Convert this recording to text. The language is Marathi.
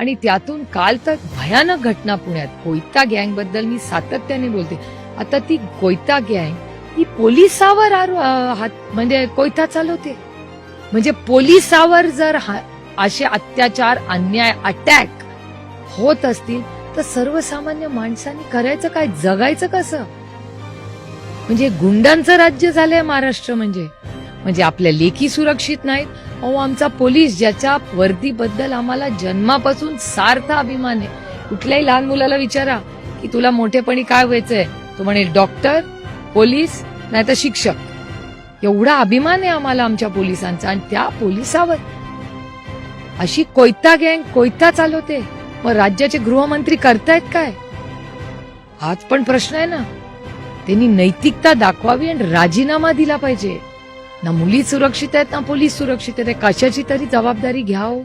आणि त्यातून काल तर भयानक घटना पुण्यात. कोयता गँगबद्दल मी सातत्याने बोलते. आता ती कोयता गँग ही पोलिसावर हात म्हणजे कोयता चालवते. म्हणजे पोलिसावर जर असे अत्याचार अन्याय अटॅक होत असतील तर सर्वसामान्य माणसांनी करायचं काय? जगायचं कसं? म्हणजे गुंडांचं राज्य झालंय महाराष्ट्र म्हणजे. म्हणजे आपल्या लेखी सुरक्षित नाहीत. अहो आमचा पोलीस ज्याच्या वर्दीबद्दल आम्हाला जन्मापासून सार्थ अभिमान आहे. कुठल्याही लहान मुलाला विचारा की तुला मोठेपणी काय व्हायचंय. तो म्हणेल डॉक्टर पोलीस नाही तर शिक्षक. एवढा अभिमान आहे आम्हाला आमच्या पोलिसांचा आणि त्या पोलिसावर. अशी कोयता गँग कोयता चालवते. मग राज्याचे गृहमंत्री करतायत काय? हाच पण प्रश्न आहे ना. त्यांनी नैतिकता दाखवावी आणि राजीनामा दिला पाहिजे. ना मुली सुरक्षित आहेत ना पोलीस सुरक्षित आहेत. कशाची तरी जबाबदारी घ्याव.